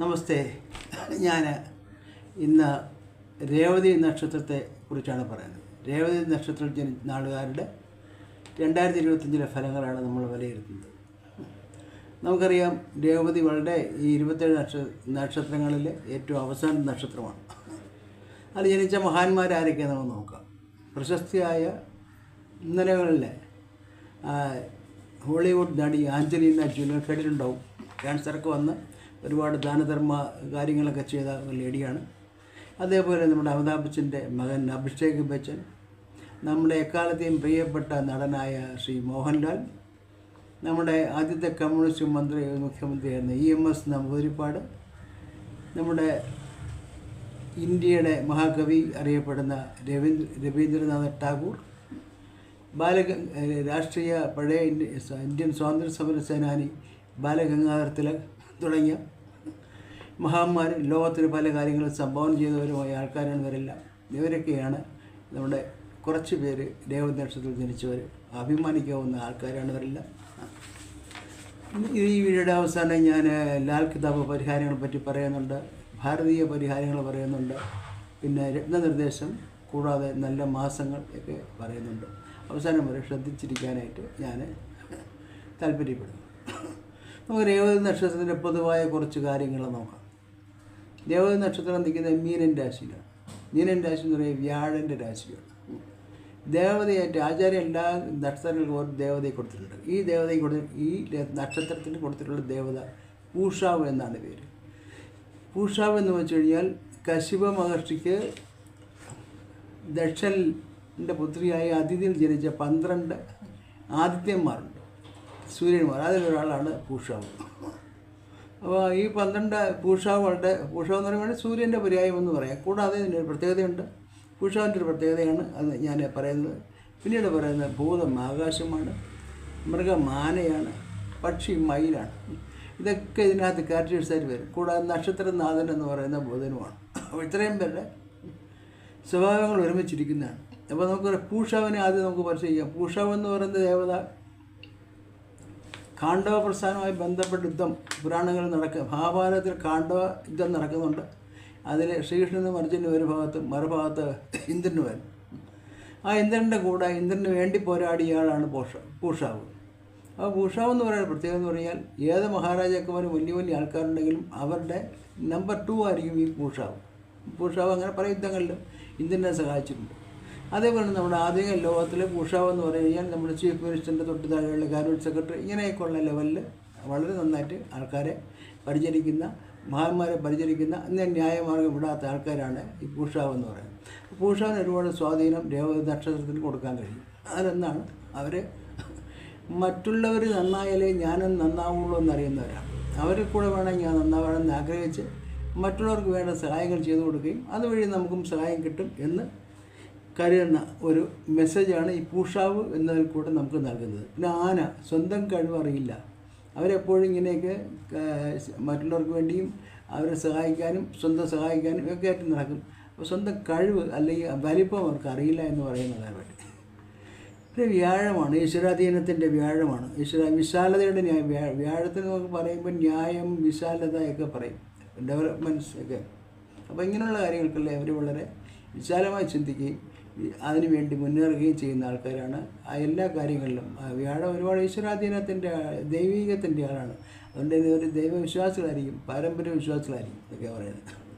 നമസ്തേ. ഞാൻ ഇന്ന് രേവതി നക്ഷത്രത്തെ കുറിച്ചാണ് പറയുന്നത്. രേവതി നക്ഷത്ര ജനി നാളുകാരുടെ രണ്ടായിരത്തി ഇരുപത്തഞ്ചിലെ ഫലങ്ങളാണ് നമ്മൾ വിലയിരുത്തുന്നത്. നമുക്കറിയാം രേവതി വളരെ ഈ ഇരുപത്തേഴ് നക്ഷ നക്ഷത്രങ്ങളിൽ ഏറ്റവും അവസാന നക്ഷത്രമാണ്. അത് ജനിച്ച മഹാന്മാരാരൊക്കെയാണ് നമുക്ക് നോക്കാം. പ്രശസ്തിയായ ഇന്നലകളിലെ ഹോളിവുഡ് നടി ആഞ്ചലീന ജൂലിയർ കേട്ടിട്ടുണ്ടാവും. ക്യാൻസറൊക്കെ വന്ന് ഒരുപാട് ദാനധർമ്മ കാര്യങ്ങളൊക്കെ ചെയ്ത ഒരു ലേഡിയാണ്. അതേപോലെ നമ്മുടെ അമിതാഭ് ബച്ചന്റെ മകൻ അഭിഷേക് ബച്ചൻ നമ്മുടെ എക്കാലത്തെയും പ്രിയപ്പെട്ട നടനായ ശ്രീ മോഹൻലാൽ നമ്മുടെ ആദ്യത്തെ കമ്മ്യൂണിസ്റ്റ് മന്ത്രി മുഖ്യമന്ത്രിയായിരുന്ന ഇ എം എസ് നമ്പൂതിരിപ്പാട് നമ്മുടെ ഇന്ത്യയുടെ മഹാകവി അറിയപ്പെടുന്ന രവീന്ദ്ര രവീന്ദ്രനാഥ് ടാഗോർ ബാലഗ രാഷ്ട്രീയ പഴയ ഇന്ത്യ ഇന്ത്യൻ സ്വാതന്ത്ര്യ സമര സേനാനി തിലക് തുടങ്ങിയ മഹാന്മാർ ലോകത്തിന് പല കാര്യങ്ങളും സംഭാവന ചെയ്തവരുമായ ആൾക്കാരാണ് ഇവരെല്ലാം. ഇവരൊക്കെയാണ് നമ്മുടെ കുറച്ച് പേര് നക്ഷത്രത്തിൽ ജനിച്ചവർ അഭിമാനിക്കാവുന്ന ആൾക്കാരാണ് ഇവരെല്ലാം. ഈ വീഡിയോയുടെ അവസാനം ഞാൻ ലാൽ കിതാബ് പരിഹാരങ്ങളെ പറ്റി പറയുന്നുണ്ട് ഭാരതീയ പരിഹാരങ്ങൾ പറയുന്നുണ്ട് പിന്നെ രത്നനിർദ്ദേശം കൂടാതെ നല്ല മാസങ്ങൾ ഒക്കെ പറയുന്നുണ്ട്. അവസാനം വരെ ശ്രദ്ധിച്ചിരിക്കാനായിട്ട് ഞാൻ താല്പര്യപ്പെടുന്നു. നമുക്ക് രേവതി നക്ഷത്രത്തിന്റെ പൊതുവായ കുറച്ച് കാര്യങ്ങൾ നോക്കാം. രേവതി നക്ഷത്രം നിൽക്കുന്നത് മീനൻ രാശിയിലാണ്. മീനൻ രാശി എന്ന് പറയുന്നത് വ്യാഴന്റെ രാശിയാണ്. ദേവതയായിട്ട് ആചാര്യ എല്ലാ നക്ഷത്രങ്ങൾക്കും ഒരു ദേവതയെ കൊടുത്തിട്ടുണ്ട്. ഈ ദേവതയെ കൊടുത്ത് ഈ നക്ഷത്രത്തിന് കൊടുത്തിട്ടുള്ള ദേവത പൂഷാവ് എന്നാണ് പേര്. പൂഷാവ് എന്ന് വെച്ച് കഴിഞ്ഞാൽ കശിപ മഹർഷിക്ക് ദക്ഷന്റെ പുത്രിയായ അതിഥിയിൽ ജനിച്ച പന്ത്രണ്ട് ആദിത്യന്മാരുണ്ട്. സൂര്യന്മാർ. അതിലൊരാളാണ് പൂഷാവ്. അപ്പോൾ ഈ പന്ത്രണ്ട് പൂഷാവുകളുടെ പൂഷാവ് എന്ന് പറയുമ്പോൾ സൂര്യന്റെ പര്യായം എന്ന് പറയാം. കൂടാതെ ഇതിന്റെ ഒരു പ്രത്യേകതയുണ്ട്. പൂഷാവിന്റെ ഒരു പ്രത്യേകതയാണ് അത് ഞാൻ പറയുന്നത്. പിന്നീട് പറയുന്നത് ഭൂതം ആകാശമാണ് മൃഗം ആനയാണ് പക്ഷി മയിലാണ്. ഇതൊക്കെ ഇതിനകത്ത് ക്യാരക്ടേഴ്സായിട്ട് വരും. കൂടാതെ നക്ഷത്രനാഥൻ എന്ന് പറയുന്ന ബുധനുമാണ്. അപ്പോൾ ഇത്രയും പേരുടെ സ്വഭാവങ്ങൾ ഒരുമിച്ചിരിക്കുന്നതാണ്. അപ്പോൾ നമുക്ക് പൂഷാവിനെ ആദ്യം നമുക്ക് പരിശോധിക്കാം. പൂഷാവ് എന്ന് പറയുന്ന ദേവത കാണ്ഡവ പ്രസ്ഥാനവുമായി ബന്ധപ്പെട്ട യുദ്ധം പുരാണങ്ങളിൽ നടക്കുക മഹാഭാരതത്തിൽ കാണ്ഡവ യുദ്ധം നടക്കുന്നുണ്ട്. അതിൽ ശ്രീകൃഷ്ണനും അർജുനും ഒരു ഭാഗത്ത് മറുഭാഗത്ത് ഇന്ദ്രനും വരും. ആ ഇന്ദ്രന്റെ കൂടെ ഇന്ദ്രന് വേണ്ടി പോരാടിയ ആളാണ് പൂഷ പൂഷാവ്. ആ പൂഷാവ് എന്ന് പറയുന്ന പ്രത്യേകത എന്ന് പറഞ്ഞാൽ ഏത് മഹാരാജാക്കന്മാരും വലിയ വലിയ ആൾക്കാരുണ്ടെങ്കിലും അവരുടെ നമ്പർ ടു ആയിരിക്കും ഈ പൂഷാവ്. പൂഷാവ് അങ്ങനെ പല യുദ്ധങ്ങളിലും ഇന്ദ്രനെ സഹായിച്ചിട്ടുണ്ട്. അതേപോലെ നമ്മുടെ ആധുനിക ലോകത്തിലെ പൂഷാവ് എന്ന് പറഞ്ഞു കഴിഞ്ഞാൽ നമ്മുടെ ചീഫ് മിനിസ്റ്ററിന്റെ തൊട്ട് താഴെയുള്ള കാബിനറ്റ് സെക്രട്ടറി ഇങ്ങനെയൊക്കെയുള്ള ലെവലിൽ വളരെ നന്നായിട്ട് ആൾക്കാരെ പരിചരിക്കുന്ന മഹാന്മാരെ പരിചരിക്കുന്ന ഇന്ന് ന്യായമാർഗം വിടാത്ത ആൾക്കാരാണ് ഈ പൂഷാവ് എന്ന് പറയുന്നത്. പൂഷാവിന് ഒരുപാട് സ്വാധീനം രേവതി നക്ഷത്രത്തിന് കൊടുക്കാൻ കഴിയും. അതിലൊന്നാണ് അവർ മറ്റുള്ളവർ നന്നായാലേ ഞാനും നന്നാവുള്ളൂ എന്നറിയുന്നവരാണ്. അവരെ കൂടെ വേണമെങ്കിൽ ഞാൻ നന്നാവണമെന്ന് ആഗ്രഹിച്ച് മറ്റുള്ളവർക്ക് വേണ്ട സഹായങ്ങൾ ചെയ്തു കൊടുക്കുകയും അതുവഴി നമുക്കും സഹായം കിട്ടും എന്ന് കരുതുന്ന ഒരു മെസ്സേജാണ് ഈ പൂഷാവ് എന്നതിൽ കൂടെ നമുക്ക് നൽകുന്നത്. പിന്നെ ആന സ്വന്തം കഴിവ് അറിയില്ല. അവരെപ്പോഴും ഇങ്ങനെയൊക്കെ മറ്റുള്ളവർക്ക് വേണ്ടിയും അവരെ സഹായിക്കാനും സ്വന്തം സഹായിക്കാനും ഒക്കെ ആയിട്ട് നടക്കും. അപ്പോൾ സ്വന്തം കഴിവ് അല്ലെങ്കിൽ വലിപ്പം അവർക്ക് അറിയില്ല എന്ന് പറയുന്നതാണ് പറ്റി ഇത് വ്യാഴമാണ്. ഈശ്വരാധീനത്തിന്റെ വ്യാഴമാണ്. ഈശ്വര വിശാലതയുടെ ന്യായ വ്യാ വ്യാഴത്തിന് നമുക്ക് പറയുമ്പോൾ ന്യായം വിശാലത ഒക്കെ പറയും. ഡെവലപ്മെന്റ്സ് ഒക്കെ. അപ്പോൾ ഇങ്ങനെയുള്ള കാര്യങ്ങൾക്കല്ലേ അവർ വളരെ വിശാലമായി ചിന്തിക്കുകയും ഈ അതിനു വേണ്ടി മുന്നേറുകയും ചെയ്യുന്ന ആൾക്കാരാണ്. എല്ലാ കാര്യങ്ങളിലും വ്യാഴം ഒരുപാട് ഈശ്വരാധീനത്തിന്റെ ദൈവീകത്തിന്റെ ആളാണ്. അതുകൊണ്ട് ഒരു ദൈവവിശ്വാസികളായിരിക്കും പാരമ്പര്യ വിശ്വാസികളായിരിക്കും എന്നൊക്കെ പറയുന്നത്.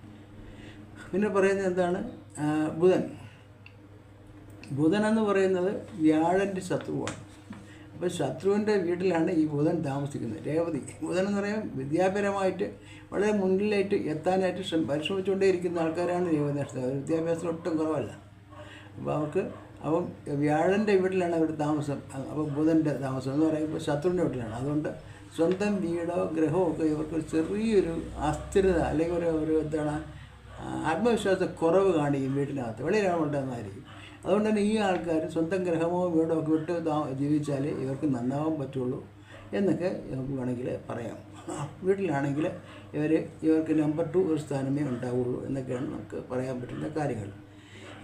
പിന്നെ പറയുന്നത് എന്താണ്? ബുധൻ ബുധൻ. എന്ന് പറയുന്നത് വ്യാഴന്റെ ശത്രുവാണ്. അപ്പോൾ ശത്രുവിന്റെ വീട്ടിലാണ് ഈ ബുധൻ താമസിക്കുന്നത്. രേവതി. ബുധൻ എന്ന് പറയുമ്പോൾ വിദ്യാപരമായിട്ട് വളരെ മുന്നിലായിട്ട് എത്താനായിട്ട് ശ്രമ പരിശ്രമിച്ചുകൊണ്ടേ ഇരിക്കുന്ന ആൾക്കാരാണ് രേവതി. നക്ഷത്രം വിദ്യാഭ്യാസം ഒട്ടും കുറവല്ല. അപ്പോൾ അവർക്ക് അപ്പം വ്യാഴന്റെ വീട്ടിലാണ് അവർ താമസം. അപ്പോൾ ബുധന്റെ താമസം എന്ന് പറയുമ്പോൾ ശത്രുവിന്റെ വീട്ടിലാണ്. അതുകൊണ്ട് സ്വന്തം വീടോ ഗ്രഹമോ ഒക്കെ ഇവർക്ക് ചെറിയൊരു അസ്ഥിരത അല്ലെങ്കിൽ ഒരു ഒരു എന്താണ് ആത്മവിശ്വാസ കുറവ് കാണിക്കും വീട്ടിനകത്ത്. വെളിയിലാവുണ്ടെന്നായിരിക്കും അതുകൊണ്ട് തന്നെ ഈ ആൾക്കാർ സ്വന്തം ഗ്രഹമോ വീടോ ഒക്കെ വിട്ട് ജീവിച്ചാൽ ഇവർക്ക് നന്നാവാൻ പറ്റുള്ളൂ എന്നൊക്കെ നമുക്ക് വേണമെങ്കിൽ പറയാം. വീട്ടിലാണെങ്കിൽ ഇവർ ഇവർക്ക് നമ്പർ ടു ഒരു സ്ഥാനമേ ഉണ്ടാവുള്ളൂ എന്നൊക്കെയാണ് നമുക്ക് പറയാൻ പറ്റുന്ന കാര്യങ്ങൾ.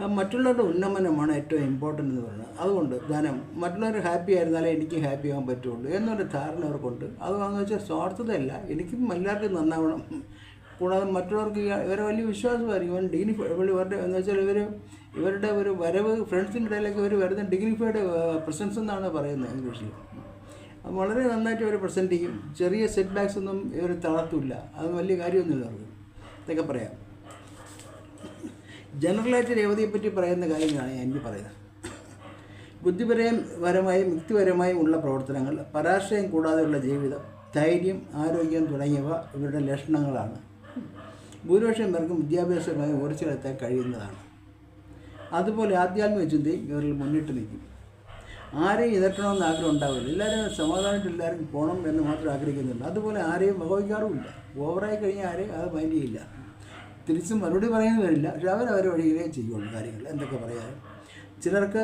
മറ്റുള്ളവരുടെ ഉന്നമനമാണ് ഏറ്റവും ഇമ്പോർട്ടന്റ് എന്ന് പറയുന്നത്. അതുകൊണ്ട് ധനം മറ്റുള്ളവർ ഹാപ്പി ആയിരുന്നാലേ എനിക്ക് ഹാപ്പി ആകാൻ പറ്റുള്ളൂ എന്നൊരു ധാരണ അവർക്കുണ്ട്. അത് എന്ന് വെച്ചാൽ സ്വാർത്ഥതയല്ല. എനിക്കും എല്ലാവർക്കും നന്നാവണം. കൂടാതെ മറ്റുള്ളവർക്ക് ഇവരെ വലിയ വിശ്വാസമായിരിക്കും. ഇവൻ ഡിഗ്നിഫൈഡ് ഇവരുടെ എന്ന് വെച്ചാൽ ഇവർ ഇവരുടെ ഒരു വരവ് ഫ്രണ്ട്സിന്റെ ഇടയിലേക്ക് ഇവർ വരുന്ന ഡിഗ്നിഫൈഡ് പ്രസൻസ് എന്നാണ് പറയുന്നത് ഇംഗ്ലീഷിൽ അത് വളരെ നന്നായിട്ട് ഇവർ പ്രസന്റ് ചെയ്യും. ചെറിയ സെറ്റ് ബാക്സ് ഒന്നും ഇവർ തളർത്തില്ല. അത് വലിയ കാര്യമൊന്നുമില്ല അവർക്ക്. ഇതൊക്കെ പറയാം. ജനറലായിട്ട് രേവതിയെ പറ്റി പറയുന്ന കാര്യങ്ങളാണ് ഞാൻ എനിക്ക് പറയുന്നത്. ബുദ്ധിപരയും പരമായും യുക്തിപരമായും ഉള്ള പ്രവർത്തനങ്ങൾ പരാശ്രയം കൂടാതെയുള്ള ജീവിതം ധൈര്യം ആരോഗ്യം തുടങ്ങിയവ ഇവരുടെ ലക്ഷണങ്ങളാണ്. ഭൂരിപക്ഷം പേർക്കും വിദ്യാഭ്യാസപരമായി ഉയർച്ചയിലെത്താൻ കഴിയുന്നതാണ്. അതുപോലെ ആധ്യാത്മിക ചിന്തയും ഇവരിൽ മുന്നിട്ട് നിൽക്കും. ആരെയും എതിർക്കണമെന്ന് ആഗ്രഹം ഉണ്ടാവില്ല എല്ലാവരും സമാധാനത്തിൽ എല്ലാവരും പോകണം എന്ന് മാത്രം ആഗ്രഹിക്കുന്നുണ്ട് അതുപോലെ ആരെയും വകവയ്ക്കാറുമില്ല. ഓവറായി കഴിഞ്ഞാൽ ആരെയും അത് മൈൻഡ് ചെയ്യില്ല. തിരിച്ച് മറുപടി പറയുന്നു വരില്ല. പക്ഷെ അവരവരെ വഴിയിലേ ചെയ്യുള്ളൂ കാര്യങ്ങൾ. എന്തൊക്കെ പറയാനും ചിലർക്ക്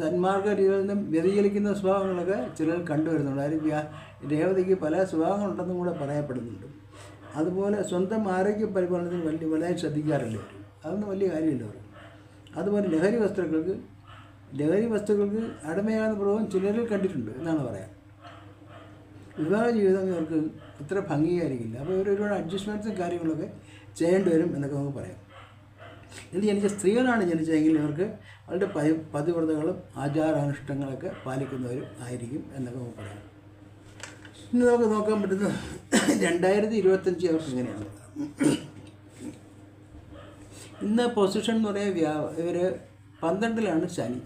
സന്മാർഗ ജീവിതം വ്യതിചലിക്കുന്ന സ്വഭാവങ്ങളൊക്കെ ചിലർ കണ്ടുവരുന്നുണ്ട്. അതിൽ രേവതിക്ക് പല സ്വഭാവങ്ങളുണ്ടെന്നും കൂടെ പറയപ്പെടുന്നുണ്ട്. അതുപോലെ സ്വന്തം ആരോഗ്യ പരിപാലനത്തിന് വലിയ വളരെ ശ്രദ്ധിക്കാറില്ല അതൊന്നും വലിയ കാര്യമില്ല അവർ. അതുപോലെ ലഹരി വസ്തുക്കൾക്ക് ലഹരി വസ്തുക്കൾക്ക് അടിമയാകുന്ന പ്രഭാവം ചിലരിൽ കണ്ടിട്ടുണ്ട് എന്നാണ് പറയാം വിവാഹ ജീവിതം ഇവർക്ക് അത്ര ഭംഗിയായിരിക്കില്ല. അപ്പോൾ ഇവർ ഒരുപാട് അഡ്ജസ്റ്റ്മെന്റ്സും കാര്യങ്ങളൊക്കെ ചെയ്യേണ്ടി വരും എന്നൊക്കെ നമുക്ക് പറയാം. ഇത് ജനിച്ച സ്ത്രീകളാണ് ജനിച്ചതെങ്കിൽ ഇവർക്ക് അവരുടെ പതി പതിവ്രതകളും ആചാരാനുഷ്ഠാനങ്ങളൊക്കെ പാലിക്കുന്നവരും ആയിരിക്കും എന്നൊക്കെ നമുക്ക് പറയാം. ഇനി നമുക്ക് നോക്കാൻ പറ്റുന്ന രണ്ടായിരത്തി ഇരുപത്തഞ്ച് അവർക്ക് ഇങ്ങനെയാണ്. ഇന്ന് പൊസിഷൻ എന്ന് പറയാൻ വ്യാ ഇവർ പന്ത്രണ്ടിലാണ് ശനി.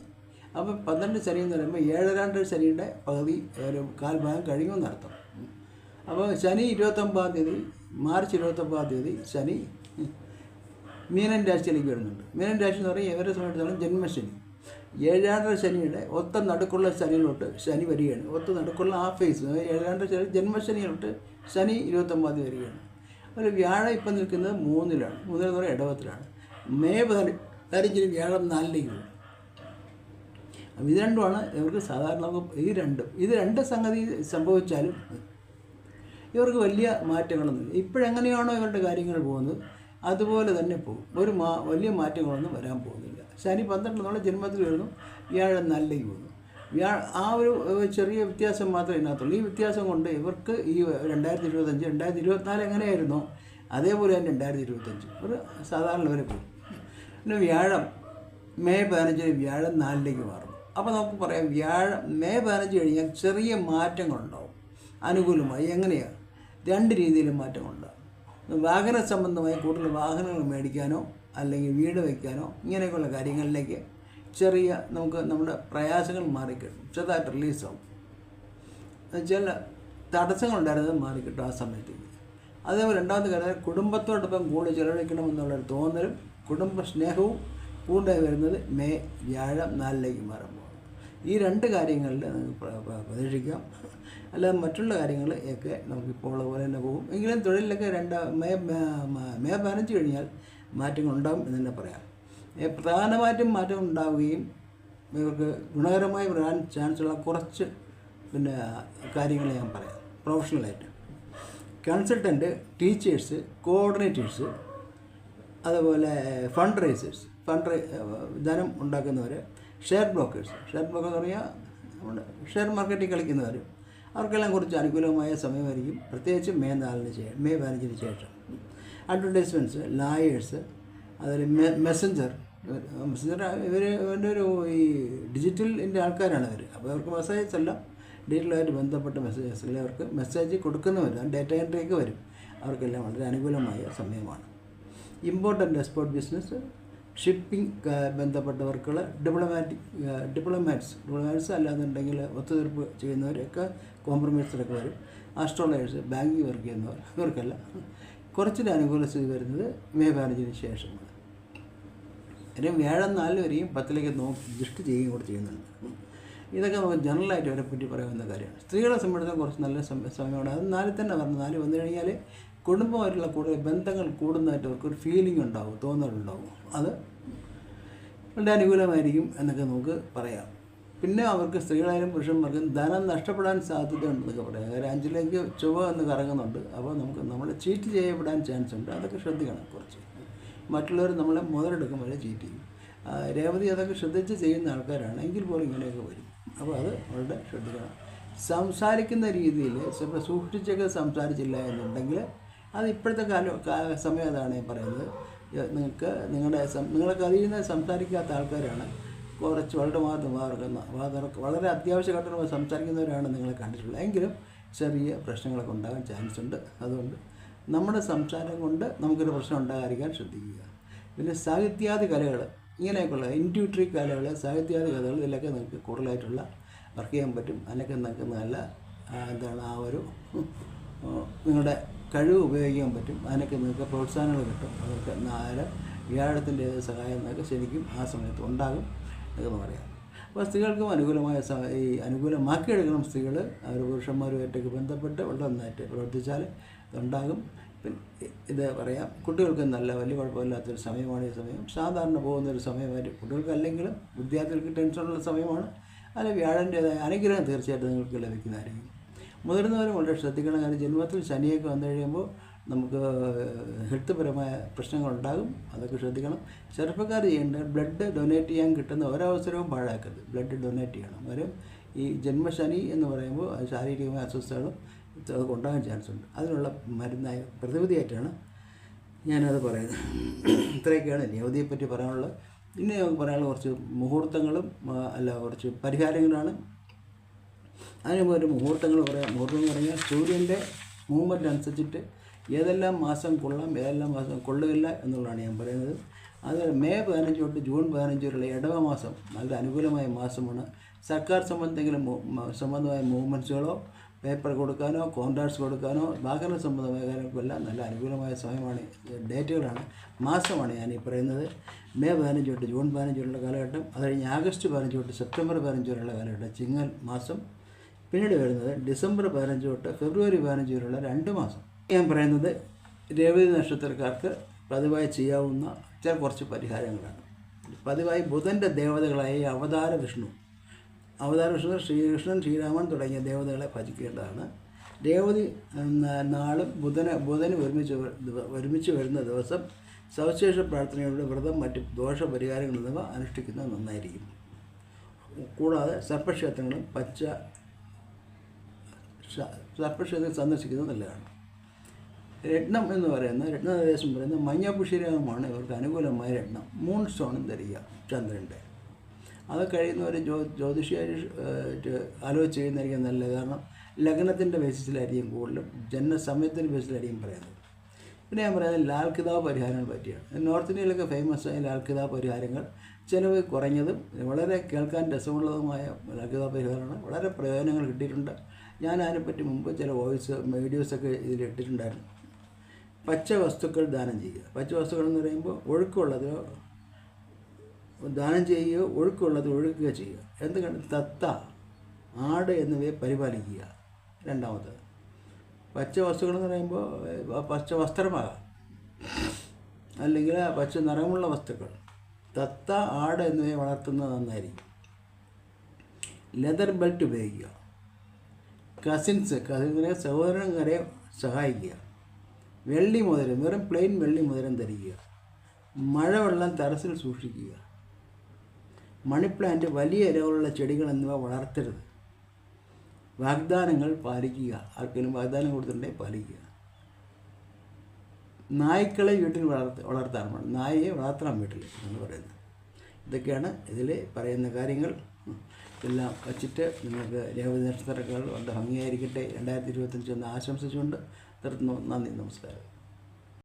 അപ്പോൾ പന്ത്രണ്ട് ശനി എന്ന് പറയുമ്പോൾ ഏഴരാണ്ട് ശനിയുടെ പകുതി ഒരു കാൽഭാഗം കഴിയുമെന്നർത്ഥം. അപ്പോൾ ശനി ഇരുപത്തൊമ്പതാം തീയതി മാർച്ച് ഇരുപത്തൊമ്പതാം തീയതി ശനി മീനൻ രാശിയിലേക്ക് വരുന്നുണ്ട്. മീനൻ രാശി എന്ന് പറയുന്നത് ഇവരെ സംബന്ധിച്ചാണ് ജന്മശനി ഏഴാണ്ടര ശനിയുടെ ഒത്ത നടുക്കുള്ള ശനിയിലോട്ട് ശനി വരികയാണ്. ഒത്ത നടുക്കുള്ള ആ ഫേസ് ഏഴാണ്ടര ശനി ജന്മശനിയിലോട്ട് ശനി ഇരുപത്തൊമ്പതാം തീയതി വരികയാണ്. ഒരു വ്യാഴം ഇപ്പം നിൽക്കുന്നത് മൂന്നിലാണ്. മൂന്നിലെന്ന് പറയുന്നത് ഇടവത്തിലാണ്. മെയ് പതിന- പതിനഞ്ചിന് വ്യാഴം നാലിലേക്ക് വരും. ഇത് രണ്ടുമാണ്. ഇവർക്ക് സാധാരണ ഈ രണ്ടും. ഇത് രണ്ട് സംഗതി സംഭവിച്ചാലും ഇവർക്ക് വലിയ മാറ്റങ്ങളൊന്നും ഇല്ല. ഇപ്പോഴെങ്ങനെയാണോ ഇവരുടെ കാര്യങ്ങൾ പോകുന്നത് അതുപോലെ തന്നെ പോകും. ഒരു മാ വലിയ മാറ്റങ്ങളൊന്നും വരാൻ പോകുന്നില്ല. ശനി പന്ത്രണ്ട് നമ്മളെ ജന്മത്തിൽ വരുന്നു വ്യാഴം നല്ല പോകുന്നു. വ്യാ ആ ഒരു ചെറിയ വ്യത്യാസം മാത്രമേ ഇതിനകത്തുള്ളൂ. ഈ വ്യത്യാസം കൊണ്ട് ഇവർക്ക് ഈ രണ്ടായിരത്തി ഇരുപത്തഞ്ച് രണ്ടായിരത്തി ഇരുപത്തിനാല് എങ്ങനെയായിരുന്നോ അതേപോലെ തന്നെ രണ്ടായിരത്തി ഇരുപത്തഞ്ച് ഒരു സാധാരണ വരെ പോകും. പിന്നെ വ്യാഴം മെയ് പതിനഞ്ചിന് വ്യാഴം നാലിലേക്ക് മാറും അപ്പോൾ നമുക്ക് പറയാം വ്യാഴം മെയ് പതിനഞ്ച് കഴിഞ്ഞാൽ ചെറിയ മാറ്റങ്ങളുണ്ടാവും. അനുകൂലമായി. എങ്ങനെയാണ്? രണ്ട് രീതിയിലും മാറ്റമുണ്ട്. വാഹന സംബന്ധമായി കൂടുതൽ വാഹനങ്ങൾ മേടിക്കാനോ അല്ലെങ്കിൽ വീട് വയ്ക്കാനോ ഇങ്ങനെയൊക്കെയുള്ള കാര്യങ്ങളിലേക്ക് ചെറിയ നമുക്ക് നമ്മുടെ പ്രയാസങ്ങൾ മാറിക്കിട്ടും. ചെറുതായിട്ട് റിലീസാവും ചില തടസ്സങ്ങളുണ്ടായിരുന്നത് മാറിക്കിട്ടും ആ സമയത്ത് അതേപോലെ രണ്ടാമത്തെ കാര്യം കുടുംബത്തോടൊപ്പം കൂടുതൽ ചെലവഴിക്കണമെന്നുള്ളൊരു തോന്നലും കുടുംബ സ്നേഹവും കൂടുതലായി വരുന്നത് മെയ് വ്യാഴം നാലിലേക്ക് മാറുമ്പോൾ ഈ രണ്ട് കാര്യങ്ങളിൽ പ്രതീക്ഷിക്കാം. അല്ലാതെ മറ്റുള്ള കാര്യങ്ങൾ ഒക്കെ നമുക്കിപ്പോൾ ഉള്ള പോലെ തന്നെ പോകും. എങ്കിലും തൊഴിലിലൊക്കെ രണ്ട് മേ മേ- പതിനഞ്ച് കഴിഞ്ഞാൽ മാറ്റങ്ങൾ ഉണ്ടാകും എന്ന് തന്നെ പറയാം. പ്രധാനമായിട്ടും മാറ്റം ഉണ്ടാവുകയും ഇവർക്ക് ഗുണകരമായി വരാൻ ചാൻസുള്ള കുറച്ച് പിന്നെ കാര്യങ്ങൾ ഞാൻ പറയാം. പ്രൊഫഷണലായിട്ട് കൺസൾട്ടന്റ് ടീച്ചേഴ്സ് കോർഡിനേറ്റേഴ്സ് അതുപോലെ ഫണ്ട് റൈസേഴ്സ് ഫണ്ട് ധനം ഉണ്ടാക്കുന്നവർ ഷെയർ ബ്രോക്കേഴ്സ് ഷെയർ ബ്രോക്കർ എന്ന് പറഞ്ഞാൽ ഷെയർ മാർക്കറ്റിൽ കളിക്കുന്നവർ അവർക്കെല്ലാം കുറച്ച് അനുകൂലമായ സമയമായിരിക്കും. പ്രത്യേകിച്ച് മെയ് നാലിന് ശേഷം മെയ് പതിനഞ്ചിന് ശേഷം. അഡ്വർടൈസ്മെന്റ്സ് ലായേഴ്സ് അതുപോലെ മെ മെസ്സഞ്ചർ മെസ്സഞ്ചർ ഇവർ ഇവരുടെ ഒരു ഈ ഡിജിറ്റലിന്റെ ആൾക്കാരാണ് ഇവർ അപ്പോൾ അവർക്ക് മെസ്സേജസ് എല്ലാം ഡിജിറ്റലായിട്ട് ബന്ധപ്പെട്ട മെസ്സേജസ് അവർക്ക് മെസ്സേജ് കൊടുക്കുന്നവർ ഡേറ്റ എൻട്രിയൊക്കെ വരും. അവർക്കെല്ലാം വളരെ അനുകൂലമായ സമയമാണ്. ഇമ്പോർട്ടന്റ് എക്സ്പോർട്ട് ബിസിനസ് ഷിപ്പിംഗ് ബന്ധപ്പെട്ടവർക്കുള്ള ഡിപ്ലോമാറ്റിക് ഡിപ്ലോമാറ്റ്സ് ഡിപ്ലോമാറ്റ്സ് അല്ലാന്നുണ്ടെങ്കിൽ ഒത്തുതീർപ്പ് ചെയ്യുന്നവരൊക്കെ കോംപ്രമൈസിലൊക്കെ വരും. ആസ്ട്രോളജേഴ്സ് ബാങ്കിങ് വർക്ക് ചെയ്യുന്നവർ ഇവർക്കെല്ലാം കുറച്ചിട്ട് അനുകൂല സ്ഥിതി വരുന്നത് മേ പതിനഞ്ചിന് ശേഷമാണ്. കാര്യം വ്യാഴം നാല് വരെയും പത്തിലേക്ക് നോക്കി ദൃഷ്ടി ചെയ്യുകയും കൂടെ ചെയ്യുന്നുണ്ട്. ഇതൊക്കെ നമുക്ക് ജനറലായിട്ട് അവരെ പറ്റി പറയാവുന്ന കാര്യമാണ്. സ്ത്രീകളെ സംബന്ധിച്ചിടത്തോളം കുറച്ച് നല്ല സമ- സമയമാണ്. അത് നാലിൽ തന്നെ പറഞ്ഞു. നാല് വന്നു കഴിഞ്ഞാൽ കുടുംബമായിട്ടുള്ള കൂടുതൽ ബന്ധങ്ങൾ കൂടുന്നതായിട്ട് അവർക്ക് ഒരു ഫീലിംഗ് ഉണ്ടാവും തോന്നലുണ്ടാവും. അത് വളരെ അനുകൂലമായിരിക്കും എന്നൊക്കെ നമുക്ക് പറയാം. പിന്നെ അവർക്ക് സ്ത്രീകളായാലും പുരുഷന്മാർക്കും ധനം നഷ്ടപ്പെടാൻ സാധ്യതയുണ്ടെന്നൊക്കെ പറയാം. കാര്യം അഞ്ചിലേക്ക് ചുവ എന്ന് കറങ്ങുന്നുണ്ട്. അപ്പോൾ നമുക്ക് നമ്മളെ ചീറ്റ് ചെയ്യപ്പെടാൻ ചാൻസ് ഉണ്ട്. അതൊക്കെ ശ്രദ്ധിക്കണം കുറച്ച്. മറ്റുള്ളവർ നമ്മളെ മുതലെടുക്കും വരെ ചീറ്റ് ചെയ്യും. രേവതി അതൊക്കെ ശ്രദ്ധിച്ച് ചെയ്യുന്ന ആൾക്കാരാണ്. എങ്കിൽ പോലും ഇങ്ങനെയൊക്കെ വരും. അപ്പോൾ അത് വളരെ ശ്രദ്ധിക്കണം. സംസാരിക്കുന്ന രീതിയിൽ ചിലപ്പോൾ സൂക്ഷിച്ചൊക്കെ സംസാരിച്ചില്ല എന്നുണ്ടെങ്കിൽ അത് ഇപ്പോഴത്തെ കാലം സമയം അതാണ് ഞാൻ പറയുന്നത്. നിങ്ങൾക്ക് നിങ്ങളുടെ നിങ്ങളൊക്കെ അറിയുന്ന സംസാരിക്കാത്ത ആൾക്കാരാണ്. കുറച്ച് വളരെ വാതർക്ക് വളരെ അത്യാവശ്യ സംസാരിക്കുന്നവരാണ് നിങ്ങളെ കണ്ടിട്ടുള്ളത്. എങ്കിലും ചെറിയ പ്രശ്നങ്ങളൊക്കെ ഉണ്ടാകാൻ ചാൻസ് ഉണ്ട്. അതുകൊണ്ട് നമ്മുടെ സംസാരം കൊണ്ട് നമുക്കൊരു പ്രശ്നം ഉണ്ടാകാതിരിക്കാൻ ശ്രദ്ധിക്കുക. പിന്നെ സാഹിത്യാദി കലകൾ ഇങ്ങനെയൊക്കെയുള്ള ഇൻഡ്യൂട്രി കലകൾ സാഹിത്യാദി കഥകൾ ഇതിലൊക്കെ നിങ്ങൾക്ക് കൂടുതലായിട്ടുള്ള വർക്ക് ചെയ്യാൻ പറ്റും. അതിനൊക്കെ നിങ്ങൾക്ക് നല്ല എന്താണ് ആ ഒരു നിങ്ങളുടെ കഴിവ് ഉപയോഗിക്കാൻ പറ്റും. അതിനൊക്കെ നിങ്ങൾക്ക് പ്രോത്സാഹനങ്ങൾ കിട്ടും. അവർക്ക് നാല് വ്യാഴത്തിന്റെ സഹായം നിങ്ങൾക്ക് ശരിക്കും ആ സമയത്ത് ഉണ്ടാകും എന്ന് പറയാം. അപ്പോൾ സ്ത്രീകൾക്കും അനുകൂലമായ ഈ അനുകൂലമാക്കിയെടുക്കണം സ്ത്രീകൾ അവർ പുരുഷന്മാരുമായിട്ടൊക്കെ ബന്ധപ്പെട്ട് വളരെ നന്നായിട്ട് പ്രവർത്തിച്ചാൽ ഇതുണ്ടാകും. പിന്നെ ഇത് പറയാം കുട്ടികൾക്ക് നല്ല വലിയ കുഴപ്പമില്ലാത്തൊരു സമയമാണ് ഈ സമയം. സാധാരണ പോകുന്നൊരു സമയമായിട്ട് കുട്ടികൾക്ക് അല്ലെങ്കിലും വിദ്യാർത്ഥികൾക്ക് ടെൻഷനുള്ള സമയമാണ്. അതിൽ വ്യാഴന്റേതായ അനുഗ്രഹം തീർച്ചയായിട്ടും നിങ്ങൾക്ക് ലഭിക്കുന്നതായിരിക്കും. മുതിർന്നവരും വളരെ ശ്രദ്ധിക്കണം കാര്യം ജന്മത്തിൽ ശനിയൊക്കെ വന്നു കഴിയുമ്പോൾ നമുക്ക് ഹെൽത്ത് പരമായ പ്രശ്നങ്ങളുണ്ടാകും. അതൊക്കെ ശ്രദ്ധിക്കണം. ചെറുപ്പക്കാർ ചെയ്യേണ്ട ബ്ലഡ് ഡൊനേറ്റ് ചെയ്യാൻ കിട്ടുന്ന ഒരവസരവും പാഴാക്കരുത്. ബ്ലഡ് ഡൊനേറ്റ് ചെയ്യണം. കാര്യം ഈ ജന്മശനി എന്ന് പറയുമ്പോൾ അത് ശാരീരികമായ അസ്വസ്ഥകളും അതൊക്കെ ഉണ്ടാകാൻ ചാൻസ് ഉണ്ട്. അതിനുള്ള മരുന്നായ പ്രതിവിധിയായിട്ടാണ് ഞാനത് പറയുന്നത്. ഇത്രയൊക്കെയാണ് പറ്റി പറയാനുള്ളത്. ഇനി പറയാനുള്ള കുറച്ച് മുഹൂർത്തങ്ങളും അല്ല കുറച്ച് പരിഹാരങ്ങളാണ്. അതിന് ഒരു മുഹൂർത്തങ്ങൾ പറയാം മുഹൂർത്തം എന്ന് പറഞ്ഞാൽ സൂര്യന്റെ മൂവ്മെന്റ് അനുസരിച്ചിട്ട് ഏതെല്ലാം മാസം കൊള്ളാം ഏതെല്ലാം മാസം കൊള്ളുകയില്ല എന്നുള്ളതാണ് ഞാൻ പറയുന്നത്. അത് മെയ് പതിനഞ്ച് തൊട്ട് ജൂൺ പതിനഞ്ച് വരെയുള്ള ഇടവ മാസം നല്ല അനുകൂലമായ മാസമാണ്. സർക്കാർ സംബന്ധിച്ചെങ്കിലും സംബന്ധമായ മൂവ്മെന്റ്സുകളോ പേപ്പർ കൊടുക്കാനോ കോൺട്രാക്ട്സ് കൊടുക്കാനോ വാഹന സംബന്ധമായ കാര്യങ്ങൾക്കെല്ലാം നല്ല അനുകൂലമായ സമയമാണ് ഡേറ്റുകളാണ് മാസമാണ് ഞാൻ ഈ പറയുന്നത്. മെയ് പതിനഞ്ച് തൊട്ട് ജൂൺ പതിനഞ്ച് വരെയുള്ള കാലഘട്ടം അത് കഴിഞ്ഞ് ആഗസ്റ്റ് പതിനഞ്ച് തൊട്ട് സെപ്റ്റംബർ പതിനഞ്ച് വരെയുള്ള കാലഘട്ടം ചിങ്ങൽ മാസം പിന്നീട് വരുന്നത് ഡിസംബർ പതിനഞ്ച് തൊട്ട് ഫെബ്രുവരി പതിനഞ്ച് വരെയുള്ള രണ്ട് മാസം. ഞാൻ പറയുന്നത് രേവതി നക്ഷത്രക്കാർക്ക് പതിവായി ചെയ്യാവുന്ന ചില കുറച്ച് പരിഹാരങ്ങളാണ്. പതിവായി ബുധന്റെ ദേവതകളായ അവതാര വിഷ്ണു അവതാര വിഷ്ണു ശ്രീകൃഷ്ണൻ ശ്രീരാമൻ തുടങ്ങിയ ദേവതകളെ ഭജിക്കേണ്ടതാണ്. രേവതി നാളും ബുധന് ബുധന് ഒരുമിച്ച് ഒരുമിച്ച് വരുന്ന ദിവസം സവിശേഷ പ്രാർത്ഥനകളുടെ വ്രതം മറ്റ് ദോഷപരിഹാരങ്ങൾ എന്നിവ അനുഷ്ഠിക്കുന്നത് നന്നായിരിക്കും. കൂടാതെ സർപ്പക്ഷേത്രങ്ങളും പച്ച സർപ്പക്ഷേത്രം സന്ദർശിക്കുന്നത് നല്ലതാണ്. രത്നം എന്ന് പറയുന്ന രത്നദേശം പറയുന്ന മഞ്ഞപുഷിരകമാണ് ഇവർക്ക് അനുകൂലമായ രത്നം. മൂൺ സ്റ്റോണും ധരിക്കുക ചന്ദ്രന്റെ. അത് കഴിയുന്നവർ ജ്യോ ജ്യോതിഷിയായി ആലോചിച്ച് ചെയ്യുന്നതായിരിക്കും നല്ലത്. കാരണം ലഗ്നത്തിന്റെ ബേസിസിലായിരിക്കും കൂടുതലും ജന്മസമയത്തിന്റെ ബേസിലായിരിക്കും പറയുന്നത്. പിന്നെ ഞാൻ പറയുന്നത് ലാൽ കിതാബ് പരിഹാരങ്ങൾ പറ്റിയാണ്. നോർത്ത് ഇന്ത്യയിലൊക്കെ ഫേമസ് ആയ ലാൽ കിതാബ് പരിഹാരങ്ങൾ ചിലവ് കുറഞ്ഞതും വളരെ കേൾക്കാൻ രസമുള്ളതുമായ ലാൽ കിതാബ് പരിഹാരമാണ്. വളരെ പ്രയോജനങ്ങൾ കിട്ടിയിട്ടുണ്ട്. ഞാൻ അതിനെപ്പറ്റി മുമ്പ് ചില വോയിസ് വീഡിയോസൊക്കെ ഇതിൽ ഇട്ടിട്ടുണ്ടായിരുന്നു പച്ച വസ്തുക്കൾ ദാനം ചെയ്യുക. പച്ച വസ്തുക്കൾ എന്ന് പറയുമ്പോൾ ഒഴുക്കുള്ളത് ദാനം ചെയ്യുകയോ ഒഴുക്കുള്ളത് ഒഴുക്കുക ചെയ്യുക. എന്തുകൊണ്ട് തത്ത ആട് എന്നിവയെ പരിപാലിക്കുക. രണ്ടാമത് പച്ച വസ്തുക്കൾ എന്ന് പറയുമ്പോൾ പച്ച വസ്ത്രമാകാം. അല്ലെങ്കിൽ പച്ച നിറമുള്ള വസ്തുക്കൾ. തത്ത ആട് എന്നിവയെ വളർത്തുന്നത് നന്നായിരിക്കും. ലെതർ ബെൽറ്റ് ഉപയോഗിക്കുക. കസിൻസ് കസിൻസിനെ സഹോദരന്മാരെ സഹായിക്കുക. വെള്ളി മോതിരം വെറും പ്ലെയിൻ വെള്ളി മോതിരം ധരിക്കുക. മഴവെള്ളം തറസിൽ സൂക്ഷിക്കുക. മണി പ്ലാന്റ് വലിയ ഇലകളുള്ള ചെടികൾ എന്നിവ വളർത്തരുത്. വാഗ്ദാനങ്ങൾ പാലിക്കുക. ആർക്കെങ്കിലും വാഗ്ദാനം കൊടുത്തിട്ടുണ്ടെങ്കിൽ പാലിക്കുക. നായ്ക്കളെ വീട്ടിൽ വളർത്ത വളർത്താറുണ്ട് നായയെ വളർത്തണം വീട്ടിൽ എന്ന് പറയുന്നത്. ഇതൊക്കെയാണ് ഇതിൽ പറയുന്ന കാര്യങ്ങൾ. എല്ലാം വച്ചിട്ട് നിങ്ങൾക്ക് നക്ഷത്രങ്ങൾ വളരെ ഭംഗിയായിരിക്കട്ടെ. രണ്ടായിരത്തി ഇരുപത്തഞ്ച് എന്ന് ആശംസിച്ചുകൊണ്ട് നിർത്തുന്നു. നന്ദി നമസ്കാരം.